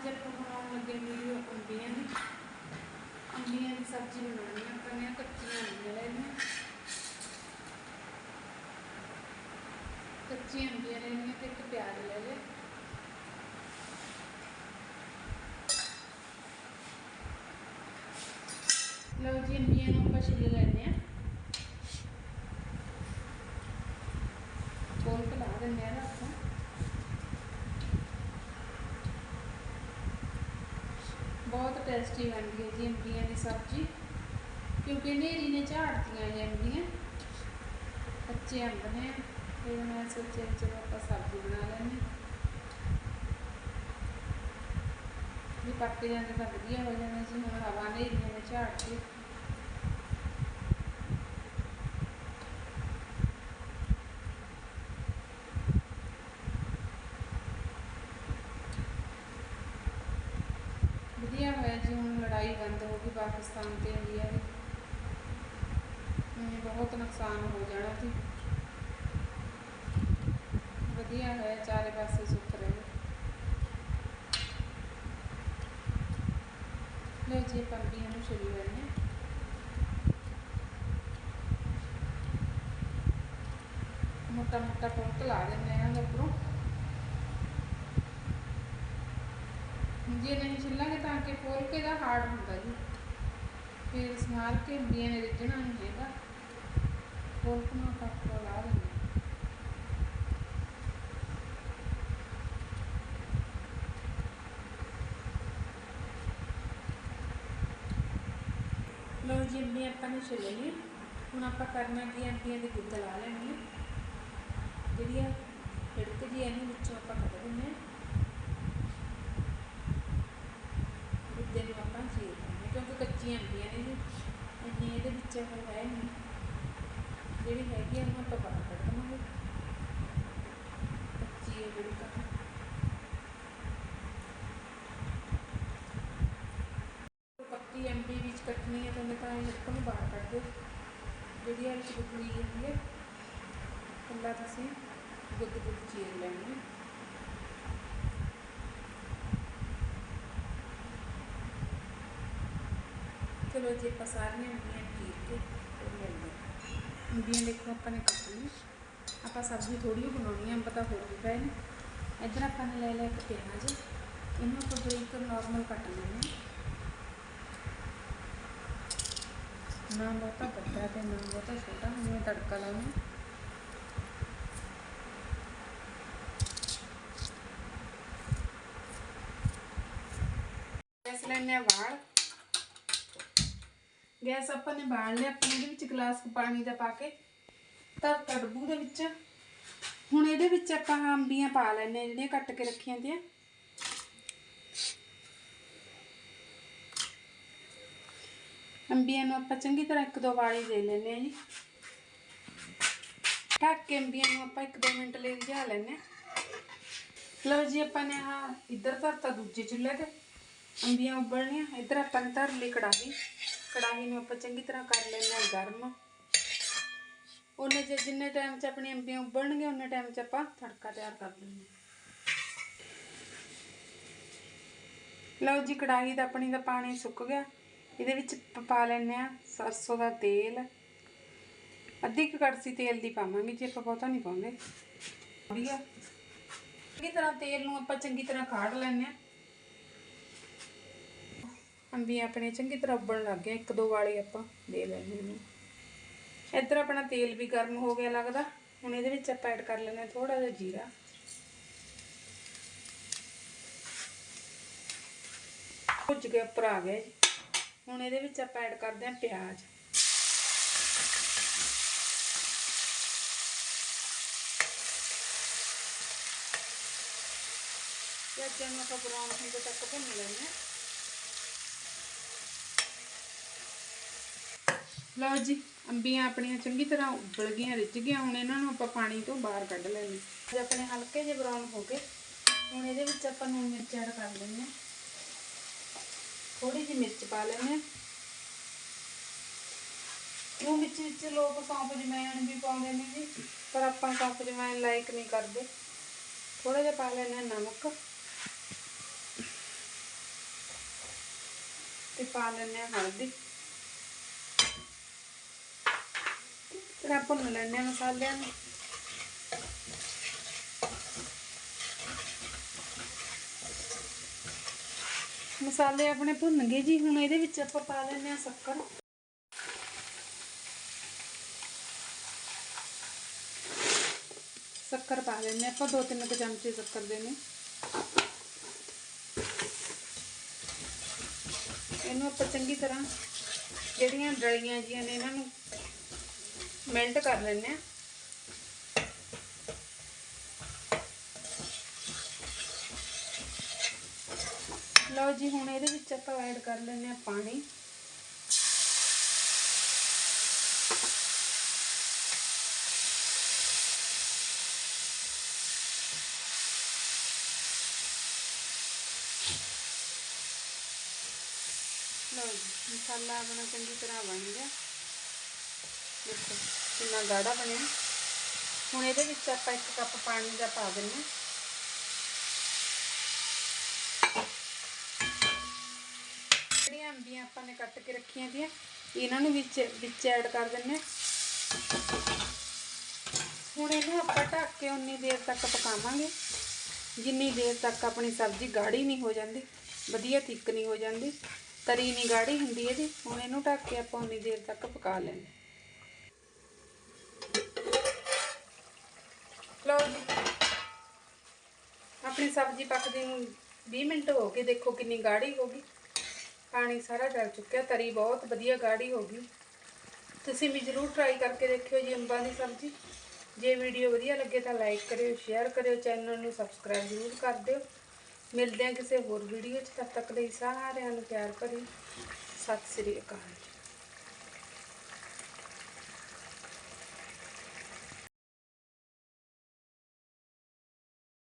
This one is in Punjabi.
ਅੱਜ ਆਪਾਂ ਲੱਗੇ ਵੀਡੀਓ ਅੰਬੀਆਂ ਦੀ ਅੰਬੀਆਂ ਦੀ ਸਬਜ਼ੀ ਬਣਾਉਣੀ ਆਪਾਂ ਨੇ ਕੱਚੀਆਂ ਅੰਬੀਆਂ ਲੈਣੀਆਂ ਕੱਚੀਆਂ ਅੰਬੀਆਂ ਲੈਣੀਆਂ ਤੇ ਇੱਕ ਪਿਆਜ਼ ਲੈ ਲੈ ਲਓ ਜੀ ਅੰਬੀਆਂ ਨੂੰ ਆਪਾਂ ਛਿੱਲ ਲੈਣੇ ਆ ਕੋਲ ਕਲਾ ਦਿੰਦੇ ਆ ਆਪਾਂ ਬਹੁਤ ਟੇਸਟੀ ਬਣਦੀ ਹੈ ਜੀ ਅੰਬੀਆਂ ਦੀ ਸਬਜ਼ੀ। ਕਿਉਂਕਿ ਨੇਰੀ ਨੇ ਝਾੜਤੀਆਂ ਇਹ ਅੰਬੀਆਂ। ਕੱਚੇ ਅੰਬ ਨੇ। ਤੇ ਮੈਂ ਸੋਚਿਆ ਚਲੋ ਆਪਾਂ ਸਬਜ਼ੀ ਬਣਾ ਲੈਂਦੇ ਹਾਂ। ਵੀ ਪੱਕ ਜਾਂਦੇ ਤਾਂ ਵਧੀਆ ਹੋ ਜਾਂਦੇ ਜੀ ਹੁਣ ਹਵਾ ਨੇਰੀਆਂ ਨੇ ਝਾੜ ਕੇ ਹੋਇਆ ਜੀ ਹੁਣ ਲੜਾਈ ਬੰਦ ਹੋ ਗਈ ਪਾਕਿਸਤਾਨ ਤੇ ਇੰਡੀਆ ਦੀ ਹਮ, ਬਹੁਤ ਨੁਕਸਾਨ ਹੋ ਜਾਣਾ ਸੀ। ਵਧੀਆ ਹੋਇਆ ਚਾਰੇ ਪਾਸੇ ਸੁੱਖ ਰਹੇ। ਲਓ ਜੀ ਪੰਬੀਆਂ ਨੂੰ ਛਿੱਲ ਲੈਣੇ ਮੋਟਾ ਮੋਟਾ ਪੁੰਕ ਲਾ ਦਿੰਦੇ ਆ ਇਹਦੇ ਉੱਪਰੋਂ। ਜੇ ਨਹੀਂ ਛਿੱਲਾਂਗੇ ਤਾਂ ਕਿ ਫੁਲਕੇ ਦਾ ਹਾਰਡ ਹੁੰਦਾ ਜੀ। ਫਿਰ ਸਮਾਰ ਕੇ ਅੰਬੀਆਂ ਨੇ ਰਿੱਝਣਾ ਨਹੀਂ ਹੈਗਾ। ਫੁਲਕ ਨੂੰ ਲਾ ਦਿੰਦੇ ਹਾਂ। ਜੀ ਅੰਬੀਆਂ ਆਪਾਂ ਨੇ ਛਿੱਲ ਲਈ ਹੁਣ ਆਪਾਂ ਕਰਨਾ ਕੀ ਅੰਬੀਆਂ ਦੇ ਗੁੱਦ ਲਾ ਲੈਣੀ ਜਿਹੜੀਆਂ ਜਿਹੜੀ ਜੀ ਇਹਨੂੰ ਵਿੱਚੋਂ ਆਪਾਂ ਕੱਢ ਦਿੰਦੇ ਹਾਂ ਗੁੱਦੇ ਨੂੰ ਆਪਾਂ ਚੀਰ ਲੈਂਦੇ ਹਾਂ, ਕਿਉਂਕਿ ਕੱਚੀਆਂ ਅੰਬੀਆਂ ਨੇ ਜੀ। ਇੰਨੀ ਇਹਦੇ ਵਿੱਚ ਉਹ ਹੈ ਨਹੀਂ। ਜਿਹੜੀ ਹੈਗੀ ਆ, ਉਹਨੂੰ ਆਪਾਂ ਬਾਹਰ ਕੱਢ ਦਵਾਂਗੇ। ਕੱਚੀ ਹੈ ਜਿਹੜੀ ਤਾਂ। ਪੱਕੀ ਅੰਬੀ ਵਿੱਚ ਕੱਟਣੀ ਹੈ ਤਾਂ ਮੈਂ ਤਾਂ ਇਹ ਨੂੰ ਬਾਹਰ ਕੱਢ ਦਿਓ। ਜਿਹੜੀ ਆ ਵਿੱਚ ਗੁੱਦ ਹੋਈ ਹੈ ਕੱਲਾ ਤੁਸੀਂ ਗੁੱਦ ਗੁੱਦ ਚੀਰ ਲੈਣੀ ਹੈ। ਚਲੋ ਜੀ ਆਪਾਂ ਸਾਰੀਆਂ ਅੰਬੀਆਂ ਚੀਰ ਕੇ ਫਿਰ ਮਿਲਦੇ ਹਾਂ। ਅੰਬੀਆਂ ਦੇਖੋ ਆਪਾਂ ਨੇ ਕੱਟ ਲਈ ਆਪਾਂ ਸਬਜ਼ੀ ਥੋੜੀ ਜਿਹੀ ਬਣਾਉਣੀ ਹੈ ਅੰਬ ਤਾਂ ਹੋਰ ਵੀ ਪਏ ਨੇ ਇੱਧਰ ਆਪਾਂ ਨੇ ਲੈ ਲਿਆ ਇੱਕ ਪਿਆਜ਼ ਇਹਨੂੰ ਆਪਾਂ ਬਰੀਕ ਨਾਰਮਲ ਕੱਟ ਲੈਣਾ ਨਾ ਬਹੁਤਾ ਵੱਡਾ ਤੇ ਨਾ ਬਹੁਤਾ ਛੋਟਾ ਜਿਵੇਂ ਤੜਕਾ ਲਾਉਣਾ ਗੈਸ ਲੈਣੇ ਆ ਵਾਲ ਗੈਸ ਆਪਾਂ ਨੇ ਬਾਲ ਲਿਆ, ਆਪਾਂ ਇਹਦੇ ਵਿੱਚ ਗਲਾਸ ਪਾਣੀ ਦਾ ਪਾ ਕੇ ਤਾਂ ਕੜਬੂ ਦੇ ਵਿੱਚ। ਹੁਣ ਇਹਦੇ ਵਿੱਚ ਆਪਾਂ ਅੰਬੀਆਂ ਪਾ ਲੈਣੇ ਜਿਹੜੀਆਂ ਕੱਟ ਕੇ ਰੱਖੀਆਂ ਦੀਆਂ ਅੰਬੀਆਂ ਨੂੰ ਆਪਾਂ ਚੰਗੀ ਤਰ੍ਹਾਂ ਇੱਕ ਦੋ ਵਾਲੀ ਦੇ ਲੈਣੇ ਆ ਜੀ। ਢੱਕ ਕੇ ਅੰਬੀਆਂ ਨੂੰ ਆਪਾਂ ਇੱਕ ਦੋ ਮਿੰਟ ਲਈ ਰਿਝਾ ਲੈਣੇ ਆ ਲਓ ਜੀ, ਆਪਾਂ ਨੇ ਆ ਇੱਧਰ ਧਰਤਾ, ਦੂਜੇ ਚੁੱਲ੍ਹੇ ਤੇ। ਅੰਬੀਆਂ ਉਬਲਣੀਆਂ, ਇੱਧਰ ਆਪਾਂ ਨੇ ਧਰ ਲਈ ਕੜਾਹੀ। ਕੜਾਹੀ ਨੂੰ ਆਪਾਂ ਚੰਗੀ ਤਰ੍ਹਾਂ ਕਰ ਲੈਣਾ ਗਰਮ। ਉਹਨੇ ਜੇ ਜਿੰਨੇ ਟਾਈਮ 'ਚ ਆਪਣੀ ਅੰਬੀਆਂ ਉਬਲਣਗੀਆਂ, ਉਹਨੇ ਟਾਈਮ 'ਚ ਆਪਾਂ ਤੜਕਾ ਤਿਆਰ ਕਰ ਲੈਣਾ ਲਓ ਜੀ, ਕੜਾਹੀ ਦਾ ਆਪਣੀ ਦਾ ਪਾਣੀ ਸੁੱਕ ਗਿਆ। ਇਹਦੇ ਵਿੱਚ ਪਾ ਲੈਣੇ ਆ ਸਰਸੋਂ ਦਾ ਤੇਲ। ਅੱਧੀ ਕੁ ਕੜਛੀ ਤੇਲ ਦੀ ਪਾਵਾਂਗੇ, ਜੇ ਆਪਾਂ ਬਹੁਤਾ ਨਹੀਂ ਪਾਉਂਦੇ। ਵਧੀਆ। ਚੰਗੀ ਤਰ੍ਹਾਂ ਤੇਲ ਨੂੰ ਆਪਾਂ ਚੰਗੀ ਤਰ੍ਹਾਂ ਕਾੜ ਲੈਣੇ ਆ ਅੰਬੀਆਂ ਆਪਣੇ ਚੰਗੀ ਤਰ੍ਹਾਂ ਉੱਬਲਣ ਲੱਗ ਗਏ, ਇੱਕ ਦੋ ਵਾਲੇ ਆਪਾਂ ਦੇ ਲੈਣੇ ਨੇ ਇੱਧਰ ਆਪਣਾ ਤੇਲ ਵੀ ਗਰਮ ਹੋ ਗਿਆ ਲੱਗਦਾ, ਹੁਣ ਇਹਦੇ ਵਿੱਚ ਆਪਾਂ ਐਡ ਕਰ ਲੈਣੇ ਥੋੜਾ ਜਿਹਾ ਜੀਰਾ। ਭੁੱਜ ਗਿਆ ਉੱਪਰ ਆ ਗਿਆ ਜੀ। ਹੁਣ ਇਹਦੇ ਵਿੱਚ ਆਪਾਂ ਐਡ ਕਰਦੇ ਹਾਂ ਪਿਆਜ਼। ਪਿਆਜ਼ਾਂ ਨੂੰ ਆਪਾਂ ਬਰਾਊਨ ਹੁੰਦੇ ਤੱਕ ਭੁੰਨ ਲੈਣਾ ਲਓ ਜੀ, ਅੰਬੀਆਂ ਆਪਣੀਆਂ ਚੰਗੀ ਤਰ੍ਹਾਂ ਉਬਲ ਗਈਆਂ, ਰਿੱਝ ਗਈਆਂ, ਹੁਣ ਇਹਨਾਂ ਨੂੰ ਆਪਾਂ ਪਾਣੀ ਤੋਂ ਬਾਹਰ ਕੱਢ ਲੈਣੇ ਜੇ ਆਪਣੇ ਹਲਕੇ ਜਿਹੇ ਬਰਾਊਨ ਹੋ ਗਏ। ਹੁਣ ਇਹਦੇ ਵਿੱਚ ਆਪਾਂ ਨੂੰ ਮਿਰਚ ਐਡ ਕਰ ਲੈਣੇ ਥੋੜੀ ਜਿਹੀ ਮਿਰਚ ਪਾ ਲੈਣੇ ਉਹ ਵਿੱਚ ਵਿੱਚ ਲੋਕ ਸੌਂਪ ਜਮੈਣ ਵੀ ਪਾਉਂਦੇ ਨੇ ਜੀ, ਪਰ ਆਪਾਂ ਸੌਂਪ ਜਮੈਣ ਲਾਈਕ ਨਹੀਂ ਕਰਦੇ। ਥੋੜਾ ਜਿਹਾ ਪਾ ਲੈਣਾ ਨਮਕ। ਤੇ ਪਾ ਲੈਂਦੇ ਹਾਂ ਹਲਦੀ। ਫਿਰ ਭੁੰਨ ਲੈਂਦੇ ਹਾਂ ਮਸਾਲਿਆਂ ਨੂੰ ਮਸਾਲੇ ਆਪਣੇ ਭੁੰਨ ਗਏ ਜੀ ਹੁਣ ਇਹਦੇ ਵਿੱਚ ਆਪਾਂ ਪਾ ਲੈਂਦੇ ਹਾਂ ਸ਼ੱਕਰ ਸ਼ੱਕਰ ਪਾ ਲੈਂਦੇ ਆਪਾਂ ਦੋ ਤਿੰਨ ਕੁ ਚਮਚੇ ਸ਼ੱਕਰ ਦੇ ਨੇ ਇਹਨੂੰ ਆਪਾਂ ਚੰਗੀ ਤਰ੍ਹਾਂ ਜਿਹੜੀਆਂ ਡਲੀਆਂ ਜੀਆਂ ਨੇ ਇਹਨਾਂ ਨੂੰ ਮੈਲਟ ਕਰ ਲੈਂਦੇ ਹਾਂ। ਲਓ ਜੀ, ਹੁਣ ਇਹਦੇ ਵਿੱਚ ਆਪਾਂ ਐਡ ਕਰ ਲੈਂਦੇ ਹਾਂ ਪਾਣੀ। ਲਓ ਜੀ, ਮਸਾਲਾ ਆਪਣਾ ਚੰਗੀ ਤਰ੍ਹਾਂ ਬਣ ਗਿਆ। ਦੇਖੋ ਕਿੰਨਾ ਗਾੜਾ ਬਣਿਆ। ਹੁਣ ਇਹਦੇ ਵਿੱਚ ਆਪਾਂ ਇੱਕ ਕੱਪ ਪਾਣੀ ਦਾ ਪਾ ਦਿੰਦੇ ਹਾਂ। ਜਿਹੜੀਆਂ ਅੰਬੀਆਂ ਆਪਾਂ ਨੇ ਕੱਟ ਕੇ ਰੱਖੀਆਂ ਦੀਆਂ, ਇਹਨਾਂ ਨੂੰ ਵਿੱਚ ਵਿੱਚ ਐਡ ਕਰ ਦਿੰਦੇ ਹਾਂ। ਹੁਣ ਇਹਨੂੰ ਆਪਾਂ ਢੱਕ ਕੇ ਉਨੀ ਦੇਰ ਤੱਕ ਪਕਾਵਾਂਗੇ। ਜਿੰਨੀ ਦੇਰ ਤੱਕ ਆਪਣੀ ਸਬਜ਼ੀ ਗਾੜੀ ਨਹੀਂ ਹੋ ਜਾਂਦੀ, ਵਧੀਆ ਥਿੱਕ ਨਹੀਂ ਹੋ ਜਾਂਦੀ, ਤਰੀ ਨਹੀਂ ਗਾੜੀ ਹੁੰਦੀ ਇਹਦੀ, ਹੁਣ ਇਹਨੂੰ ਢੱਕ ਕੇ ਆਪਾਂ ਉਨੀ ਦੇਰ ਤੱਕ ਪਕਾ ਲੈਂਦੇ ਲਓ ਜੀ। ਆਪਣੀ ਸਬਜ਼ੀ ਪੱਕਦੀ ਨੂੰ 20 ਮਿੰਟ ਹੋ ਗਏ, ਦੇਖੋ ਕਿੰਨੀ ਗਾੜੀ ਹੋ ਗਈ। ਪਾਣੀ ਸਾਰਾ ਡਲ ਚੁੱਕਿਆ, ਤਰੀ ਬਹੁਤ ਵਧੀਆ ਗਾੜੀ ਹੋ ਗਈ। ਤੁਸੀਂ ਵੀ ਜ਼ਰੂਰ ਟਰਾਈ ਕਰਕੇ ਦੇਖਿਓ ਜੀ ਅੰਬਾਂ ਦੀ ਸਬਜ਼ੀ। ਜੇ ਵੀਡੀਓ ਵਧੀਆ ਲੱਗੇ ਤਾਂ ਲਾਈਕ ਕਰਿਓ ਸ਼ੇਅਰ ਕਰਿਓ ਚੈਨਲ ਨੂੰ ਸਬਸਕ੍ਰਾਈਬ ਜ਼ਰੂਰ ਕਰ ਦਿਓ। ਮਿਲਦੇ ਹਾਂ ਕਿਸੇ ਹੋਰ ਵੀਡੀਓ 'ਚ, ਤਦ ਤੱਕ ਲਈ ਸਾਰਿਆਂ ਨੂੰ ਪਿਆਰ ਭਰੀ। ਸਤਿ ਸ੍ਰੀ ਅਕਾਲ।